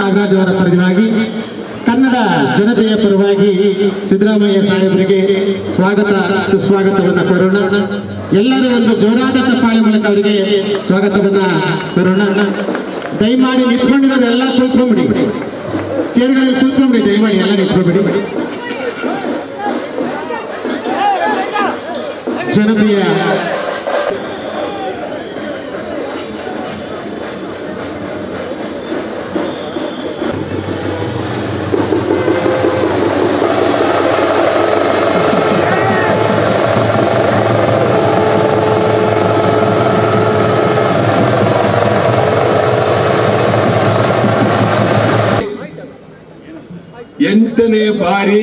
ನಾಗರಾಜ್ ಅವರ ಪರವಾಗಿ ಕನ್ನಡ ಜನತೆಯ ಪರವಾಗಿ ಸಿದ್ದರಾಮಯ್ಯ ಸಾಹೇಬರಿಗೆ ಸ್ವಾಗತ, ಸುಸ್ವಾಗತವನ್ನು ಕೋರೋಣ. ಎಲ್ಲರೂ ಒಂದು ಜೋರಾದ ಚಪ್ಪಾಳೆ ಮೂಲಕ ಅವರಿಗೆ ಸ್ವಾಗತವನ್ನ ಕೋರೋಣ. ದಯಮಾಡಿ ನಿಂತ್ಕೊಂಡಿರೋದು ಎಲ್ಲ ಕೂತ್ಕೊಂಡ್ಬಿಡಿ. ಚೇರ್ಗಳಲ್ಲಿ ಕೂತ್ಕೊಂಡ್ಬಿಡಿ, ದಯಮಾಡಿ ಎಲ್ಲ ನಿಂತ್ಕೊಂಡ್ಬಿಡಿ. ಎಂಟನೇ ಬಾರಿ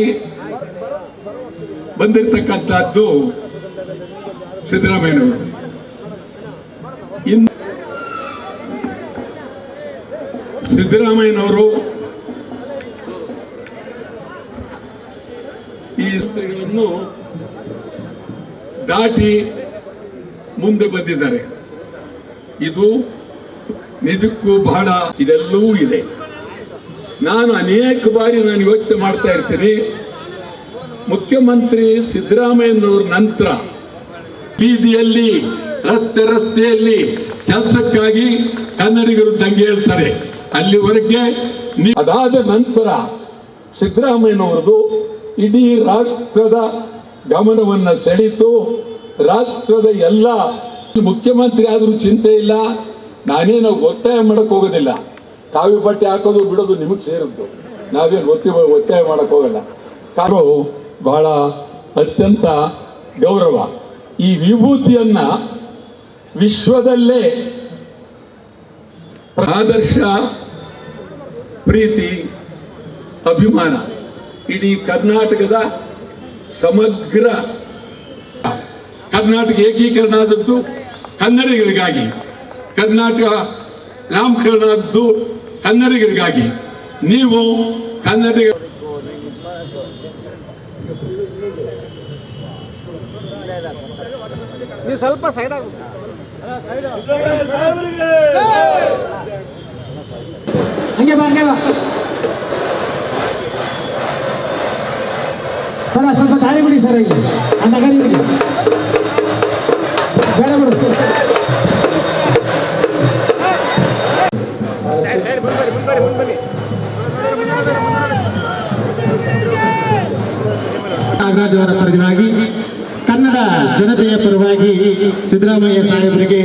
ಬಂದಿರತಕ್ಕಂಥದ್ದು ಸಿದ್ದರಾಮಯ್ಯನವರು. ಇನ್ನು ಸಿದ್ದರಾಮಯ್ಯನವರು ಈ ಸ್ತ್ರೀಗಳನ್ನು ದಾಟಿ ಮುಂದೆ ಬಂದಿದ್ದಾರೆ. ಇದು ನಿಜಕ್ಕೂ ಬಹಳ ಇದೆಲ್ಲವೂ ಇದೆ. ನಾನು ಅನೇಕ ಬಾರಿ ನಾನು ಯೋಚನೆ ಮಾಡ್ತಾ ಇರ್ತೀನಿ. ಮುಖ್ಯಮಂತ್ರಿ ಸಿದ್ದರಾಮಯ್ಯನವ್ರ ನಂತರ ಬೀದಿಯಲ್ಲಿ, ರಸ್ತೆ ರಸ್ತೆಯಲ್ಲಿ ಕೆಲಸಕ್ಕಾಗಿ ಕನ್ನಡಿಗರು ದಂಗೆ ಹೇಳ್ತಾರೆ. ಅಲ್ಲಿವರೆಗೆ ಅದಾದ ನಂತರ ಸಿದ್ದರಾಮಯ್ಯನವರದು ಇಡೀ ರಾಷ್ಟ್ರದ ಗಮನವನ್ನು ಸೆಳೀತು, ರಾಷ್ಟ್ರದ ಎಲ್ಲ ಮುಖ್ಯಮಂತ್ರಿ ಆದರೂ ಚಿಂತೆ ಇಲ್ಲ, ನಾನೇನು ಒತ್ತಾಯ ಮಾಡಕ್ ಹೋಗೋದಿಲ್ಲ. ಕಾವಿ ಬಟ್ಟೆ ಹಾಕೋದು ಬಿಡೋದು ನಿಮಗೆ ಸೇರಿದ್ದು. ನಾವೇನು ಒತ್ತಿ ಒತ್ತಾಯ ಮಾಡಕ್ ಹೋಗಲ್ಲ. ಕಾರು ಬಹಳ ಅತ್ಯಂತ ಗೌರವ. ಈ ವಿಭೂತಿಯನ್ನ ವಿಶ್ವದಲ್ಲೇ ಆದರ್ಶ, ಪ್ರೀತಿ, ಅಭಿಮಾನ. ಇಡೀ ಕರ್ನಾಟಕದ ಸಮಗ್ರ ಕರ್ನಾಟಕ ಏಕೀಕರಣ ಆದದ್ದು ಕನ್ನಡಿಗರಿಗಾಗಿ. ಕರ್ನಾಟಕ ನಾಮಕರಣ ಆದದ್ದು ಕನ್ನಡಿಗರಿಗಾಗಿ ನೀವು ಕನ್ನಡಿಗ ಸ್ವಲ್ಪ ಸೈಡ್ ಹಂಗೆ ಬಾ ಹಂಗೆ ಬಾ. ಸರ, ಸ್ವಲ್ಪ ತಾಳಿ ಬಿಡಿ ಸರ್ ಇಲ್ಲಿ. ಆ ನಗರಿ ಬೇಡ. ಅವರ ಪರವಾಗಿ ಕನ್ನಡ ಜನತೆಯ ಪರವಾಗಿ ಸಿದ್ದರಾಮಯ್ಯ ಸಾಹೇಬರಿಗೆ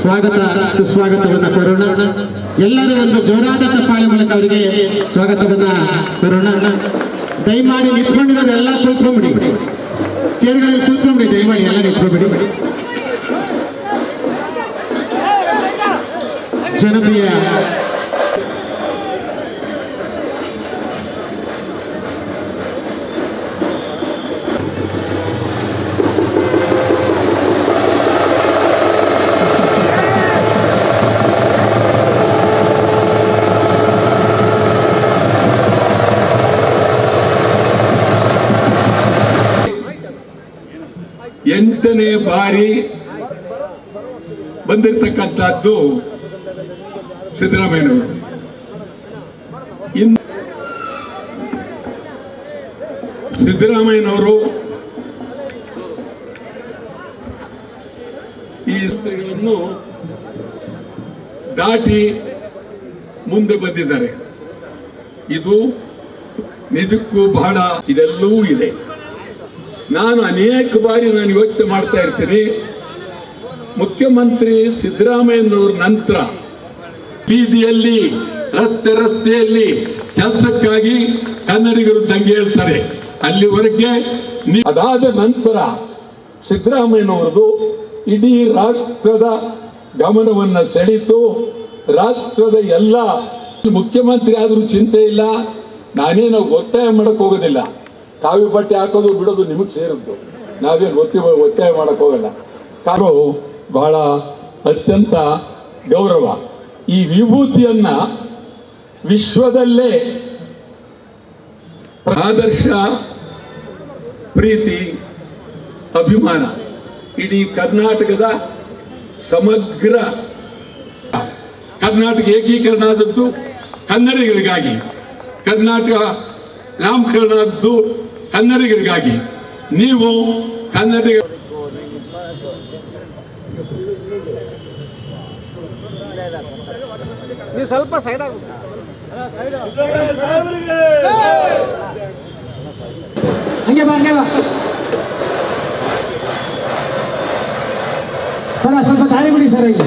ಸ್ವಾಗತ, ಸುಸ್ವಾಗತವನ್ನು ಕೋರೋಣ. ಎಲ್ಲರೂ ಒಂದು ಜೋರಾದ ಚಪ್ಪಾಳೆ ಮೂಲಕ ಅವರಿಗೆ ಸ್ವಾಗತವನ್ನ ಕೋರೋಣ. ದಯಮಾಡಿ ನಿಂತ್ಕೊಂಡಿರೋದು ಎಲ್ಲ ಕೂತ್ಕೊಂಡ್ಬಿಡಿ ಚೇರ್ಗಳಲ್ಲಿ ಕೂತ್ಕೊಂಡ್ಬಿಡಿ ದಯಮಾಡಿ ಎಲ್ಲ ನಿಂತ್ಕೊಂಡ್ಬಿಡಿ. ಜನತೆಯ ಎಂಟನೇ ಬಾರಿ ಬಂದಿರತಕ್ಕಂಥದ್ದು ಸಿದ್ದರಾಮಯ್ಯನವರು. ಇನ್ನು ಸಿದ್ದರಾಮಯ್ಯನವರು ಈ ಸ್ತ್ರೀಗಳನ್ನು ದಾಟಿ ಮುಂದೆ ಬಂದಿದ್ದಾರೆ. ಇದು ನಿಜಕ್ಕೂ ಬಹಳ ಇದೆಲ್ಲವೂ ಇದೆ. ನಾನು ಅನೇಕ ಬಾರಿ ನಾನು ಯೋಚನೆ ಮಾಡ್ತಾ ಇರ್ತೀನಿ. ಮುಖ್ಯಮಂತ್ರಿ ಸಿದ್ದರಾಮಯ್ಯನವ್ರ ನಂತರ ಬೀದಿಯಲ್ಲಿ, ರಸ್ತೆ ರಸ್ತೆಯಲ್ಲಿ ಕೆಲಸಕ್ಕಾಗಿ ಕನ್ನಡಿಗರು ದಂಗೆ ಹೇಳ್ತಾರೆ. ಅಲ್ಲಿವರೆಗೆ ಅದಾದ ನಂತರ ಸಿದ್ದರಾಮಯ್ಯನವರದು ಇಡೀ ರಾಷ್ಟ್ರದ ಗಮನವನ್ನ ಸೆಳೀತು ರಾಷ್ಟ್ರದ ಎಲ್ಲ ಮುಖ್ಯಮಂತ್ರಿ ಆದರೂ ಚಿಂತೆ ಇಲ್ಲ. ನಾನೇನು ಒತ್ತಾಯ ಮಾಡಕ್ ಹೋಗೋದಿಲ್ಲ. ಕಾವಿ ಬಟ್ಟೆ ಹಾಕೋದು ಬಿಡೋದು ನಿಮಗೆ ಸೇರಿದ್ದು. ನಾವೇನು ಒತ್ತಿ ಒತ್ತಾಯ ಮಾಡಕ್ ಹೋಗಲ್ಲ. ಕಾರು ಬಹಳ ಅತ್ಯಂತ ಗೌರವ. ಈ ವಿಭೂತಿಯನ್ನ ವಿಶ್ವದಲ್ಲೇ ಆದರ್ಶ, ಪ್ರೀತಿ, ಅಭಿಮಾನ ಇಡೀ ಕರ್ನಾಟಕದ ಸಮಗ್ರ ಕರ್ನಾಟಕ ಏಕೀಕರಣ ಆದದ್ದು ಕನ್ನಡಿಗರಿಗಾಗಿ. ಕರ್ನಾಟಕ ನಾಮಕರಣ ಕನ್ನಡಿಗರಿಗಾಗಿ ನೀವು ಕನ್ನಡಿಗ ನೀವು ಸ್ವಲ್ಪ ಸೈಡ್ ಹಂಗೆ ಬಾ ಹಂಗೆ ಬಾ. ಸರ, ಸ್ವಲ್ಪ ದಾರಿ ಬಿಡಿ ಸರ್ ಇಲ್ಲಿ.